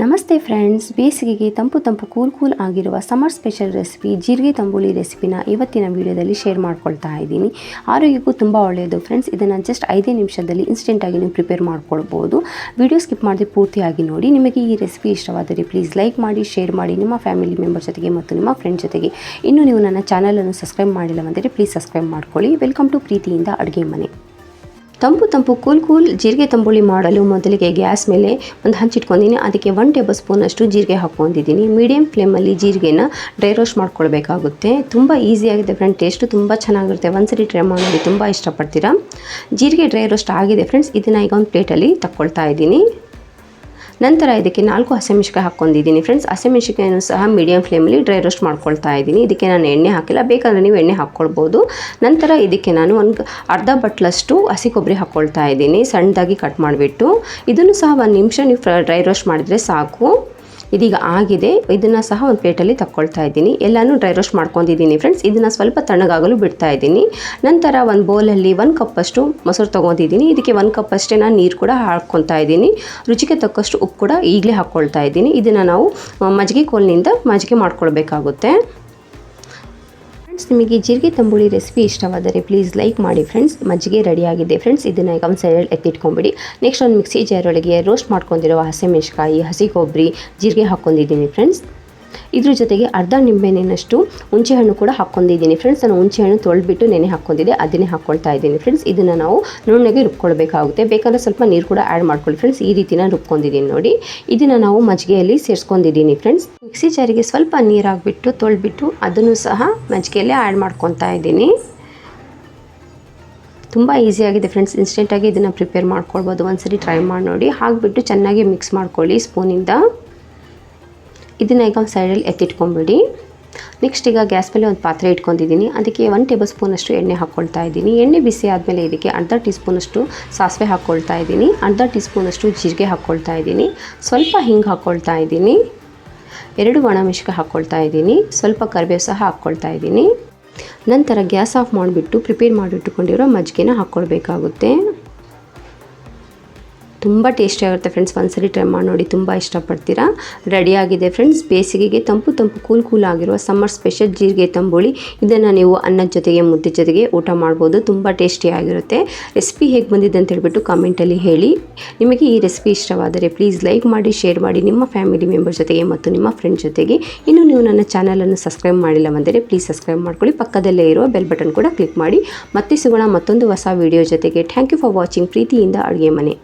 ನಮಸ್ತೆ ಫ್ರೆಂಡ್ಸ್, ಬೇಸಿಗೆಗೆ ತಂಪು ತಂಪು ಕೂಲ್ ಕೂಲ್ ಆಗಿರುವ ಸಮರ್ ಸ್ಪೆಷಲ್ ರೆಸಿಪಿ ಜೀರಿಗೆ ತಂಬುಳಿ ರೆಸಿಪಿನ ಇವತ್ತಿನ ವಿಡಿಯೋದಲ್ಲಿ ಶೇರ್ ಮಾಡ್ಕೊಳ್ತಾ ಇದ್ದೀನಿ. ಆರೋಗ್ಯಕ್ಕೂ ತುಂಬ ಒಳ್ಳೆಯದು ಫ್ರೆಂಡ್ಸ್, ಇದನ್ನು ಜಸ್ಟ್ ಐದೇ ನಿಮಿಷದಲ್ಲಿ ಇನ್ಸ್ಟೆಂಟಾಗಿ ನೀವು ಪ್ರಿಪೇರ್ ಮಾಡ್ಕೊಳ್ಬೋದು. ವಿಡಿಯೋ ಸ್ಕಿಪ್ ಮಾಡದೆ ಪೂರ್ತಿಯಾಗಿ ನೋಡಿ. ನಿಮಗೆ ಈ ರೆಸಿಪಿ ಇಷ್ಟವಾದರೆ ಪ್ಲೀಸ್ ಲೈಕ್ ಮಾಡಿ ಶೇರ್ ಮಾಡಿ. ನಿಮ್ಮ ಫ್ಯಾಮಿಲಿ ಮೆಂಬರ್ ಜೊತೆಗೆ ಮತ್ತು ನಿಮ್ಮ ಫ್ರೆಂಡ್ ಜೊತೆಗೆ. ಇನ್ನು ನೀವು ನನ್ನ ಚಾನಲನ್ನು ಸಬ್ಸ್ಕ್ರೈಬ್ ಮಾಡಿಲ್ಲವಂದರೆ ಪ್ಲೀಸ್ ಸಬ್ಸ್ಕ್ರೈಬ್ ಮಾಡ್ಕೊಳ್ಳಿ. ವೆಲ್ಕಮ್ ಟು ಪ್ರೀತಿಯಿಂದ ಅಡುಗೆ ಮನೆ. ತಂಪು ತಂಪು ಕೂಲ್ ಕೂಲ್ ಜೀರಿಗೆ ತಂಬುಳಿ ಮಾಡಲು ಮೊದಲಿಗೆ ಗ್ಯಾಸ್ ಮೇಲೆ ಒಂದು ಹಂಚಿಟ್ಕೊಂಡಿದ್ದೀನಿ ಅದಕ್ಕೆ ಒನ್ ಟೇಬಲ್ ಸ್ಪೂನಷ್ಟು ಜೀರಿಗೆ ಹಾಕ್ಕೊಂಡಿದ್ದೀನಿ. ಮೀಡಿಯಮ್ ಫ್ಲೇಮಲ್ಲಿ ಜೀರಿಗೆನ ಡ್ರೈ ರೋಸ್ಟ್ ಮಾಡ್ಕೊಳ್ಬೇಕಾಗುತ್ತೆ. ತುಂಬ ಈಸಿಯಾಗಿದೆ ಫ್ರೆಂಡ್ ಟೇಸ್ಟು ತುಂಬ ಚೆನ್ನಾಗಿರುತ್ತೆ. ಒಂದ್ಸರಿ ಟ್ರೈ ಮಾಡಿ ತುಂಬ ಇಷ್ಟಪಡ್ತೀರಾ? ಜೀರಿಗೆ ಡ್ರೈ ರೋಸ್ಟ್ ಆಗಿದೆ ಫ್ರೆಂಡ್ಸ್ ಇದನ್ನು ಈಗ ಒಂದು ಪ್ಲೇಟಲ್ಲಿ ತಕ್ಕೊಳ್ತಾ ಇದ್ದೀನಿ. ನಂತರ ಇದಕ್ಕೆ ನಾಲ್ಕು ಹಸಿಮೆಣ್ಸಿಕಾಯಿ ಹಾಕ್ಕೊಂಡಿದ್ದೀನಿ. ಫ್ರೆಂಡ್ಸ್ ಹಸಿಮೆಣ್ಸಿಕಾಯನ್ನು ಸಹ ಮೀಡಿಯಮ್ ಫ್ಲೇಮಲ್ಲಿ ಡ್ರೈ ರೋಸ್ಟ್ ಮಾಡ್ಕೊಳ್ತಾ ಇದ್ದೀನಿ. ಇದಕ್ಕೆ ನಾನು ಎಣ್ಣೆ ಹಾಕಿಲ್ಲ. ಬೇಕಾದರೆ ನೀವು ಎಣ್ಣೆ ಹಾಕ್ಕೊಳ್ಬೋದು. ನಂತರ ಇದಕ್ಕೆ ನಾನು ಒಂದು ಅರ್ಧ ಬಟ್ಲಷ್ಟು ಹಸಿ ಕೊಬ್ಬರಿ ಹಾಕ್ಕೊಳ್ತಾ ಇದ್ದೀನಿ. ಸಣ್ಣದಾಗಿ ಕಟ್ ಮಾಡಿಬಿಟ್ಟು. ಇದನ್ನು ಸಹ ಒಂದು ನಿಮಿಷ ನೀವು ಡ್ರೈ ರೋಸ್ಟ್ ಮಾಡಿದರೆ ಸಾಕು. ಇದೀಗ ಆಗಿದೆ. ಇದನ್ನು ಸಹ ಒಂದು ಪ್ಲೇಟಲ್ಲಿ ತಕ್ಕೊಳ್ತಾ ಇದ್ದೀನಿ. ಎಲ್ಲಾನು ಡ್ರೈ ರೋಸ್ಟ್ ಮಾಡ್ಕೊಂಡಿದ್ದೀನಿ ಫ್ರೆಂಡ್ಸ್. ಇದನ್ನು ಸ್ವಲ್ಪ ತಣ್ಣಗಾಗಲು ಬಿಡ್ತಾ ಇದ್ದೀನಿ. ನಂತರ ಒಂದು ಬೌಲಲ್ಲಿ ಒಂದು ಕಪ್ಪಷ್ಟು ಮೊಸರು ತೊಗೊಂಡಿದ್ದೀನಿ. ಇದಕ್ಕೆ ಒಂದು ಕಪ್ ಅಷ್ಟೇ ನಾನು ನೀರು ಕೂಡ ಹಾಕ್ಕೊತಾ ಇದ್ದೀನಿ. ರುಚಿಗೆ ತಕ್ಕಷ್ಟು ಉಪ್ಪು ಕೂಡ ಈಗಲೇ ಹಾಕ್ಕೊಳ್ತಾ ಇದ್ದೀನಿ. ಇದನ್ನು ನಾವು ಮಜ್ಜಿಗೆ ಕೋಲಿನಿಂದ ಮಜ್ಜಿಗೆ ಮಾಡ್ಕೊಳ್ಬೇಕಾಗುತ್ತೆ. ಫ್ರೆಂಡ್ಸ್, ನಿಮಗೆ ಜೀರಿಗೆ ತಂಬುಳಿ ರೆಸಿಪಿ ಇಷ್ಟವಾದರೆ ಪ್ಲೀಸ್ ಲೈಕ್ ಮಾಡಿ ಫ್ರೆಂಡ್ಸ್. ಮಜ್ಜಿಗೆ ರೆಡಿಯಾಗಿದೆ ಫ್ರೆಂಡ್ಸ್. ಇದನ್ನು ಈಗ ಒಂದು ಸೈಡಲ್ಲಿ ಎತ್ತಿಟ್ಕೊಂಬಿಡಿ. ನೆಕ್ಸ್ಟ್ ಒಂದು ಮಿಕ್ಸಿ ಜಾರೊಳಗೆ ರೋಸ್ಟ್ ಮಾಡ್ಕೊಂಡಿರೋ ಹಸಿಮೆಣ್ಸಿಕಾಯಿ ಹಸಿ ಕೊಬ್ಬರಿ, ಜೀರಿಗೆ ಹಾಕ್ಕೊಂಡಿದ್ದೀನಿ ಫ್ರೆಂಡ್ಸ್. ಇದ್ರ ಜೊತೆಗೆ ಅರ್ಧ ನಿಂಬೆಹಣ್ಣಿನಷ್ಟು ಹುಣಸೆಹಣ್ಣು ಕೂಡ ಹಾಕ್ಕೊಂಡಿದ್ದೀನಿ. ಫ್ರೆಂಡ್ಸ್ ನಾನು ಹುಣಸೆಹಣ್ಣು ತೊಳೆದ್ಬಿಟ್ಟು ನೆನೆ ಹಾಕ್ಕೊಂಡಿದ್ದೆ. ಅದನ್ನೇ ಹಾಕ್ಕೊಳ್ತಾ ಇದ್ದೀನಿ. ಫ್ರೆಂಡ್ಸ್ ಇದನ್ನು ನಾವು ನುಣ್ಣಗೆ ರುಬ್ಕೊಳ್ಬೇಕಾಗುತ್ತೆ. ಬೇಕಾದ್ರೆ ಸ್ವಲ್ಪ ನೀರು ಕೂಡ ಆ್ಯಡ್ ಮಾಡ್ಕೊಳ್ಳಿ. ಫ್ರೆಂಡ್ಸ್ ಈ ರೀತಿನ ರುಬ್ಕೊಂಡಿದ್ದೀನಿ ನೋಡಿ. ಇದನ್ನು ನಾವು ಮಜ್ಜಿಗೆಯಲ್ಲಿ ಸೇರಿಸ್ಕೊಂಡಿದ್ದೀನಿ. ಫ್ರೆಂಡ್ಸ್ ಮಿಕ್ಸಿ ಜಾರಿಗೆ ಸ್ವಲ್ಪ ನೀರು ಹಾಕ್ಬಿಟ್ಟು ತೊಳೆದ್ಬಿಟ್ಟು ಅದನ್ನು ಸಹ ಮಜ್ಜಿಗೆಯಲ್ಲೇ ಆ್ಯಡ್ ಮಾಡ್ಕೊತಾ ಇದ್ದೀನಿ. ತುಂಬ ಈಸಿಯಾಗಿದೆ ಫ್ರೆಂಡ್ಸ್ ಇನ್ಸ್ಟೆಂಟಾಗಿ ಇದನ್ನು ಪ್ರಿಪೇರ್ ಮಾಡ್ಕೊಳ್ಬೋದು. ಒಂದ್ಸರಿ ಟ್ರೈ ಮಾಡಿ ನೋಡಿ. ಹಾಕ್ಬಿಟ್ಟು ಚೆನ್ನಾಗಿ ಮಿಕ್ಸ್ ಮಾಡ್ಕೊಳ್ಳಿ ಸ್ಪೂನಿಂದ ಇದನ್ನು ಈಗ ಒಂದು ಸೈಡಲ್ಲಿ ಎತ್ತಿಟ್ಕೊಂಬಿಡಿ. ನೆಕ್ಸ್ಟ್ ಈಗ ಗ್ಯಾಸ್ ಮೇಲೆ ಒಂದು ಪಾತ್ರೆ ಇಟ್ಕೊಂಡಿದ್ದೀನಿ ಅದಕ್ಕೆ ಒನ್ ಟೇಬಲ್ ಸ್ಪೂನಷ್ಟು ಎಣ್ಣೆ ಹಾಕ್ಕೊಳ್ತಾ ಇದ್ದೀನಿ. ಎಣ್ಣೆ ಬಿಸಿ ಆದಮೇಲೆ ಇದಕ್ಕೆ ಅರ್ಧ ಟೀ ಸ್ಪೂನಷ್ಟು ಸಾಸಿವೆ ಹಾಕ್ಕೊಳ್ತಾ ಇದ್ದೀನಿ. ಅರ್ಧ ಟೀ ಸ್ಪೂನಷ್ಟು ಜೀರಿಗೆ ಹಾಕ್ಕೊಳ್ತಾ ಇದ್ದೀನಿ. ಸ್ವಲ್ಪ ಹಿಂಗೆ ಹಾಕ್ಕೊಳ್ತಾ ಇದ್ದೀನಿ. ಎರಡು ಒಣಮೆಣ್ಸಿಕಾಯಿ ಹಾಕ್ಕೊಳ್ತಾ ಇದ್ದೀನಿ. ಸ್ವಲ್ಪ ಕರಿಬೇವು ಸಹ ಹಾಕ್ಕೊಳ್ತಾ ಇದ್ದೀನಿ. ನಂತರ ಗ್ಯಾಸ್ ಆಫ್ ಮಾಡಿಬಿಟ್ಟು ಪ್ರಿಪೇರ್ ಮಾಡಿಟ್ಟುಕೊಂಡಿರೋ ಮಜ್ಜಿಗೆನ ಹಾಕ್ಕೊಳ್ಬೇಕಾಗುತ್ತೆ ತುಂಬ ಟೇಸ್ಟಿಯಾಗಿರುತ್ತೆ ಫ್ರೆಂಡ್ಸ್ ಒಂದ್ಸರಿ ಟ್ರೈ ಮಾಡಿ ನೋಡಿ, ತುಂಬ ಇಷ್ಟಪಡ್ತೀರಾ? ರೆಡಿಯಾಗಿದೆ ಫ್ರೆಂಡ್ಸ್ ಬೇಸಿಗೆಗೆ ತಂಪು ತಂಪು ಕೂಲ್ ಕೂಲ್ ಆಗಿರುವ ಸಮ್ಮರ್ ಸ್ಪೆಷಲ್ ಜೀರಿಗೆ ತಂಬುಳಿ. ಇದನ್ನು ನೀವು ಅನ್ನದ ಜೊತೆಗೆ, ಮುದ್ದೆ ಜೊತೆಗೆ ಊಟ ಮಾಡ್ಬೋದು. ತುಂಬ ಟೇಸ್ಟಿಯಾಗಿರುತ್ತೆ ರೆಸಿಪಿ ಹೇಗೆ ಬಂದಿದೆ ಅಂತ ಹೇಳ್ಬಿಟ್ಟು ಕಾಮೆಂಟಲ್ಲಿ ಹೇಳಿ. ನಿಮಗೆ ಈ ರೆಸಿಪಿ ಇಷ್ಟವಾದರೆ ಪ್ಲೀಸ್ ಲೈಕ್ ಮಾಡಿ ಶೇರ್ ಮಾಡಿ ನಿಮ್ಮ ಫ್ಯಾಮಿಲಿ ಮೆಂಬರ್ ಜೊತೆಗೆ ಮತ್ತು ನಿಮ್ಮ ಫ್ರೆಂಡ್ ಜೊತೆಗೆ. ಇನ್ನು ನೀವು ನನ್ನ ಚಾನಲನ್ನು ಸಬ್ಸ್ಕ್ರೈಬ್ ಮಾಡಿಲ್ಲ ಅಂದರೆ ಪ್ಲೀಸ್ ಸಬ್ಸ್ಕ್ರೈಬ್ ಮಾಡ್ಕೊಳ್ಳಿ. ಪಕ್ಕದಲ್ಲೇ ಇರುವ ಬೆಲ್ ಬಟನ್ ಕೂಡ ಕ್ಲಿಕ್ ಮಾಡಿ. ಮತ್ತೆ ಸಿಗೋಣ ಮತ್ತೊಂದು ಹೊಸ ವಿಡಿಯೋ ಜೊತೆಗೆ. ಥ್ಯಾಂಕ್ ಯು ಫಾರ್ ವಾಚಿಂಗ್ ಪ್ರೀತಿಯಿಂದ ಅಡುಗೆ ಮನೆ.